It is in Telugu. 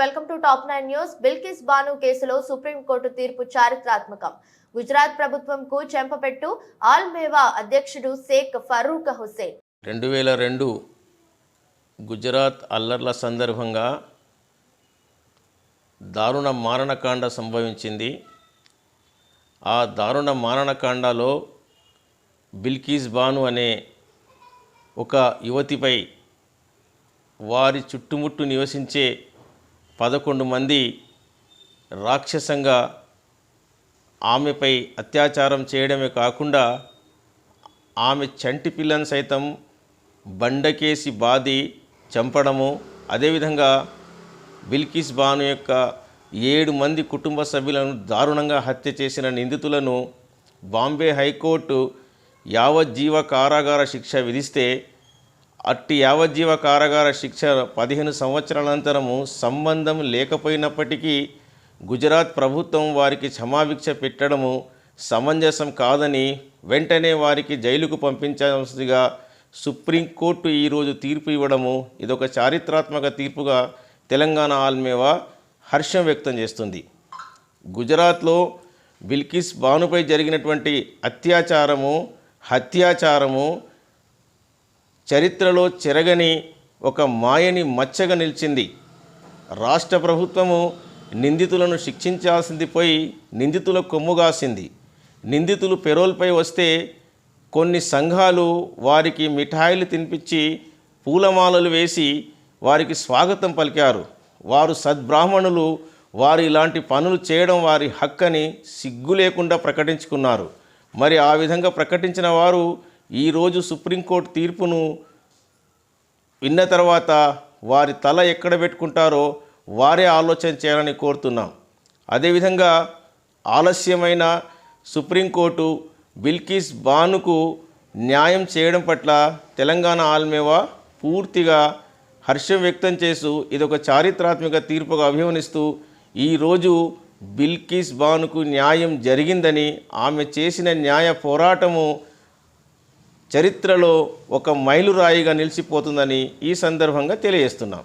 Welcome to top nine news. Bilkis Bano కేసులో సుప్రీంకోర్టు తీర్పు చారిత్రాత్మకం. గుజరాత్ ప్రభుత్వంకు చెంపపెట్టు ఆల్మేవా అధ్యక్షుడు షేక్ ఫరూక్ హుసేన్ రెండు వేల రెండు గుజరాత్ అల్లర్ల సందర్భంగా దారుణ మారణకాండ సంభవించింది. ఆ దారుణ మారణకాండలో బిల్కీస్ బాను అనే ఒక యువతిపై వారి చుట్టుముట్టు నివసించే పదకొండు మంది రాక్షసంగా ఆమెపై అత్యాచారం చేయడమే కాకుండా ఆమె చంటి పిల్లను సైతం బండకేసి బాది చంపడము. అదేవిధంగా బిల్కిస్ బాను యొక్క ఏడు మంది కుటుంబ సభ్యులను దారుణంగా హత్య చేసిన నిందితులను బాంబే హైకోర్టు యావజ్జీవ కారాగార శిక్ష విధిస్తే అట్టి యావజ్జీవ కారాగార శిక్ష పదిహేను సంవత్సరాల అనంతరము సంబంధం లేకపోయినప్పటికీ గుజరాత్ ప్రభుత్వం వారికి క్షమాభిక్ష పెట్టడము సమంజసం కాదని వెంటనే వారికి జైలుకు పంపించాల్సిందిగా సుప్రీంకోర్టు ఈరోజు తీర్పు ఇవ్వడము ఇదొక చారిత్రాత్మక తీర్పుగా తెలంగాణ ఆల్మేవా హర్షం వ్యక్తం చేస్తుంది. గుజరాత్లో బిల్కిస్ బానుపై జరిగినటువంటి అత్యాచారము హత్యాచారము చరిత్రలో చెరగని ఒక మాయని మచ్చగా నిలిచింది. రాష్ట్ర ప్రభుత్వము నిందితులను శిక్షించాల్సింది పోయి నిందితుల కొమ్ముగాసింది నిందితులు పెరోల్పై వస్తే కొన్ని సంఘాలు వారికి మిఠాయిలు తినిపించి పూలమాలలు వేసి వారికి స్వాగతం పలికారు. వారు సద్బ్రాహ్మణులు వారు ఇలాంటి పనులు చేయడం వారి హక్కని సిగ్గు లేకుండా ప్రకటించుకున్నారు. మరి ఆ విధంగా ప్రకటించిన వారు ఈరోజు సుప్రీంకోర్టు తీర్పును విన్న తర్వాత వారి తల ఎక్కడ పెట్టుకుంటారో వారే ఆలోచన చేయాలని కోరుతున్నాం. అదేవిధంగా ఆలస్యమైన సుప్రీంకోర్టు బిల్కిస్ బానుకు న్యాయం చేయడం పట్ల తెలంగాణ ఆల్మేవా పూర్తిగా హర్షం వ్యక్తం చేస్తూ ఇదొక చారిత్రాత్మక తీర్పుగా అభివర్ణిస్తూ ఈరోజు బిల్కిస్ బానుకు న్యాయం జరిగిందని ఆమె చేసిన న్యాయ పోరాటము చరిత్రలో ఒక మైలురాయిగా నిలిచిపోతుందని ఈ సందర్భంగా తెలియజేస్తున్నాం.